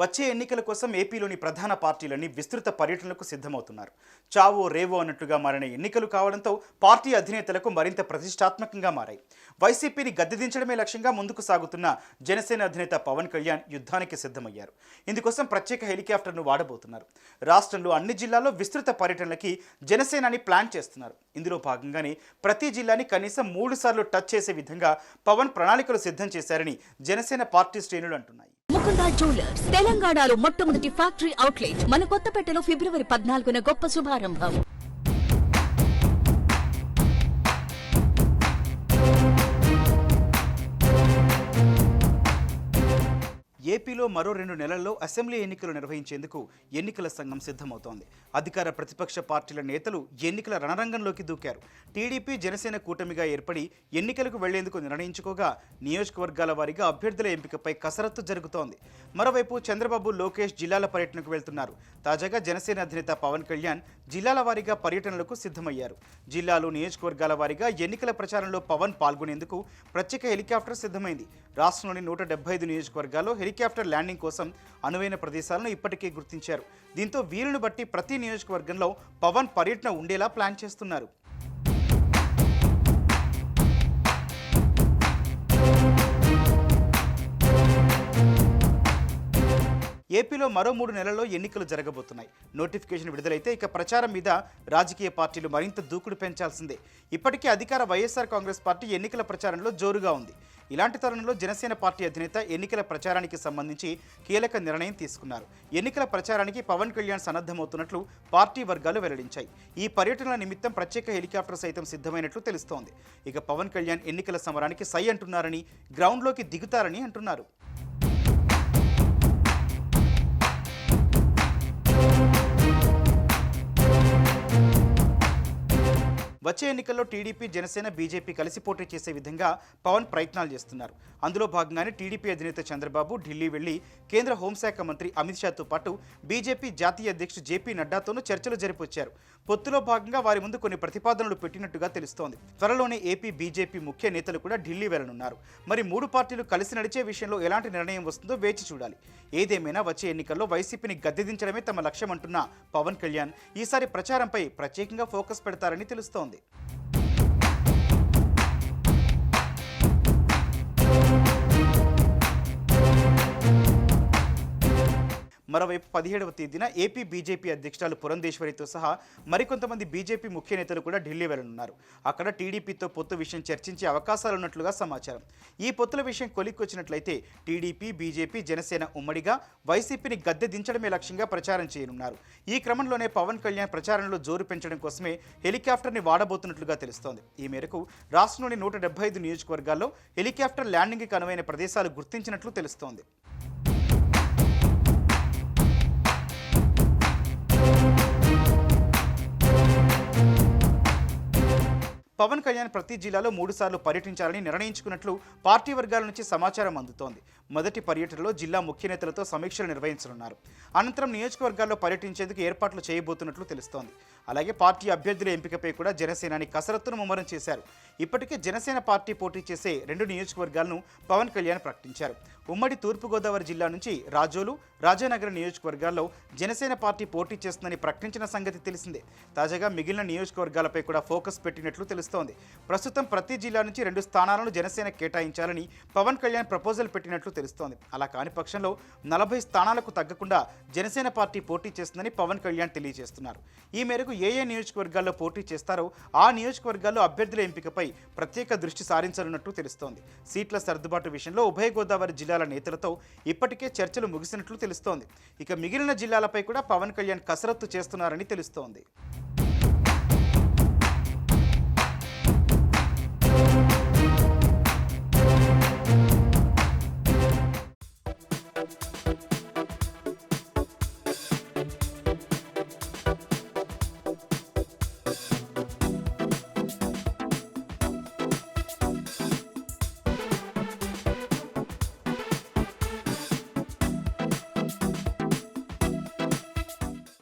వచ్చే ఎన్నికల కోసం ఏపీలోని ప్రధాన పార్టీలన్నీ విస్తృత పర్యటనలకు సిద్ధమవుతున్నారు. చావో రేవో అన్నట్టుగా మారిన ఎన్నికలు కావడంతో పార్టీ అధినేతలకు మరింత ప్రతిష్టాత్మకంగా మారాయి. వైసీపీని గద్దెదించడమే లక్ష్యంగా ముందుకు సాగుతున్న జనసేన అధినేత పవన్ కళ్యాణ్ యుద్ధానికి సిద్ధమయ్యారు. ఇందుకోసం ప్రత్యేక హెలికాప్టర్ను వాడబోతున్నారు. రాష్ట్రంలో అన్ని జిల్లాల్లో విస్తృత పర్యటనలకి జనసేనని ప్లాన్ చేస్తున్నారు. ఇందులో భాగంగానే ప్రతి జిల్లాని కనీసం మూడు సార్లు టచ్ చేసే విధంగా పవన్ ప్రణాళికలు సిద్ధం చేశారని జనసేన పార్టీ శ్రేణులు అంటున్నాయి. గోల్కొండ జ్యువెలర్స్. తెలంగాణలో మొట్టమొదటి ఫ్యాక్టరీ అవుట్లెట్ మన కొత్తపేటలో ఫిబ్రవరి పద్నాలుగున గొప్ప శుభారంభం. ఏపీలో మరో రెండు నెలల్లో అసెంబ్లీ ఎన్నికలు నిర్వహించేందుకు ఎన్నికల సంఘం సిద్ధమవుతోంది. అధికార ప్రతిపక్ష పార్టీల నేతలు ఎన్నికల రణరంగంలోకి దూకారు. టీడీపీ జనసేన కూటమిగా ఏర్పడి ఎన్నికలకు వెళ్ళేందుకు నిర్ణయించుకోగా నియోజకవర్గాల వారీగా అభ్యర్థుల ఎంపికపై కసరత్తు జరుగుతోంది. మరోవైపు చంద్రబాబు లోకేష్ జిల్లాల పర్యటనకు వెళ్తున్నారు. తాజాగా జనసేన అధినేత పవన్ కళ్యాణ్ జిల్లాల వారీగా పర్యటనలకు సిద్ధమయ్యారు. జిల్లాలు నియోజకవర్గాల వారీగా ఎన్నికల ప్రచారంలో పవన్ పాల్గొనేందుకు ప్రత్యేక హెలికాప్టర్ సిద్ధమైంది. రాష్ట్రంలోని నూట డెబ్బై ఐదు నియోజకవర్గాల్లో హెలికాప్టర్ ల్యాండింగ్ కోసం అనువైన ప్రదేశాలను ఇప్పటికే గుర్తించారు. దీంతో వీలును బట్టి ప్రతి నియోజకవర్గంలో పవన్ పర్యటన ఉండేలా ప్లాన్ చేస్తున్నారు. ఏపీలో మరో మూడు నెలల్లో ఎన్నికలు జరగబోతున్నాయి. నోటిఫికేషన్ విడుదలైతే ఇక ప్రచారం మీద రాజకీయ పార్టీలు మరింత దూకుడు పెంచాల్సిందే. ఇప్పటికే అధికార వైఎస్ఆర్ కాంగ్రెస్ పార్టీ ఎన్నికల ప్రచారంలో జోరుగా ఉంది. ఇలాంటి తరుణంలో జనసేన పార్టీ అధినేత ఎన్నికల ప్రచారానికి సంబంధించి కీలక నిర్ణయం తీసుకున్నారు. ఎన్నికల ప్రచారానికి పవన్ కళ్యాణ్ సన్నద్ధమవుతున్నట్లు పార్టీ వర్గాలు వెల్లడించాయి. ఈ పర్యటనల నిమిత్తం ప్రత్యేక హెలికాప్టర్ సైతం సిద్ధమైనట్లు తెలుస్తోంది. ఇక పవన్ కళ్యాణ్ ఎన్నికల సమరానికి సై అంటున్నారని గ్రౌండ్లోకి దిగుతారని అంటున్నారు. వచ్చే ఎన్నికల్లో టీడీపీ జనసేన బీజేపీ కలిసి పోటీ చేసే విధంగా పవన్ ప్రయత్నాలు చేస్తున్నారు. అందులో భాగంగానే టీడీపీ అధినేత చంద్రబాబు ఢిల్లీ వెళ్ళి కేంద్ర హోంశాఖ మంత్రి అమిత్ షాతో పాటు బీజేపీ జాతీయ అధ్యక్షుడు జేపీ నడ్డాతోనూ చర్చలు జరిపొచ్చారు. పొత్తులో భాగంగా వారి ముందు కొన్ని ప్రతిపాదనలు పెట్టినట్టుగా తెలుస్తోంది. త్వరలోనే ఏపీ బీజేపీ ముఖ్య నేతలు కూడా ఢిల్లీ వెళ్ళనున్నారు. మరి మూడు పార్టీలు కలిసి నడిచే విషయంలో ఎలాంటి నిర్ణయం వస్తుందో వేచి చూడాలి. ఏదేమైనా వచ్చే ఎన్నికల్లో వైసీపీని గద్దెదించడమే తమ లక్ష్యం అంటున్న పవన్ కళ్యాణ్ ఈసారి ప్రచారంపై ప్రత్యేకంగా ఫోకస్ పెడతారని తెలుస్తోంది. it. మరోవైపు పదిహేడవ తేదీన ఏపీ బీజేపీ అధ్యక్షురాలు పురంధేశ్వరితో సహా మరికొంతమంది బీజేపీ ముఖ్య నేతలు కూడా ఢిల్లీ వెళ్ళనున్నారు అక్కడ టీడీపీతో పొత్తు విషయం చర్చించే అవకాశాలున్నట్లుగా సమాచారం. ఈ పొత్తుల విషయం కొలిక్కొచ్చినట్లయితే టీడీపీ బీజేపీ జనసేన ఉమ్మడిగా వైసీపీని గద్దె దించడమే లక్ష్యంగా ప్రచారం చేయనున్నారు. ఈ క్రమంలోనే పవన్ కళ్యాణ్ ప్రచారంలో జోరు పెంచడం కోసమే హెలికాప్టర్ని వాడబోతున్నట్లుగా తెలుస్తోంది. ఈ మేరకు రాష్ట్రంలోని నూట డెబ్బై ఐదు నియోజకవర్గాల్లో హెలికాప్టర్ ల్యాండింగ్కి అనువైన ప్రదేశాలు గుర్తించినట్లు తెలుస్తోంది. పవన్ కళ్యాణ్ ప్రతి జిల్లాలో మూడు సార్లు పర్యటించాలని నిర్ణయించుకున్నట్లు పార్టీ వర్గాల నుంచి సమాచారం అందుతోంది. మొదటి పర్యటనలో జిల్లా ముఖ్య నేతలతో సమీక్షలు నిర్వహించనున్నారు. అనంతరం నియోజకవర్గాల్లో పర్యటించేందుకు ఏర్పాట్లు చేయబోతున్నట్లు తెలుస్తోంది. అలాగే పార్టీ అభ్యర్థుల ఎంపికపై కూడా జనసేనాని కసరత్తును ముమ్మరం చేశారు. ఇప్పటికే జనసేన పార్టీ పోటీ చేసే రెండు నియోజకవర్గాలను పవన్ కళ్యాణ్ ప్రకటించారు. ఉమ్మడి తూర్పుగోదావరి జిల్లా నుంచి రాజోలు రాజానగరం నియోజకవర్గాల్లో జనసేన పార్టీ పోటీ చేస్తుందని ప్రకటించిన సంగతి తెలిసిందే. తాజాగా మిగిలిన నియోజకవర్గాలపై కూడా ఫోకస్ పెట్టినట్లు తెలుస్తోంది. ప్రస్తుతం ప్రతి జిల్లా నుంచి రెండు స్థానాలను జనసేన కేటాయించాలని పవన్ కళ్యాణ్ ప్రపోజల్ పెట్టినట్లు తెలుస్తోంది. అలా కాని పక్షంలో నలభై స్థానాలకు తగ్గకుండా జనసేన పార్టీ పోటీ చేస్తుందని పవన్ కళ్యాణ్ తెలియజేస్తున్నారు. ఈ మేరకు ఏ ఏ నియోజకవర్గాల్లో పోటీ చేస్తారో ఆ నియోజకవర్గాల్లో అభ్యర్థుల ఎంపికపై ప్రత్యేక దృష్టి సారించనున్నట్టు తెలుస్తోంది. సీట్ల సర్దుబాటు విషయంలో ఉభయ గోదావరి జిల్లాల నేతలతో ఇప్పటికే చర్చలు ముగిసినట్లు తెలుస్తోంది. ఇక మిగిలిన జిల్లాలపై కూడా పవన్ కళ్యాణ్ కసరత్తు చేస్తున్నారని తెలుస్తోంది.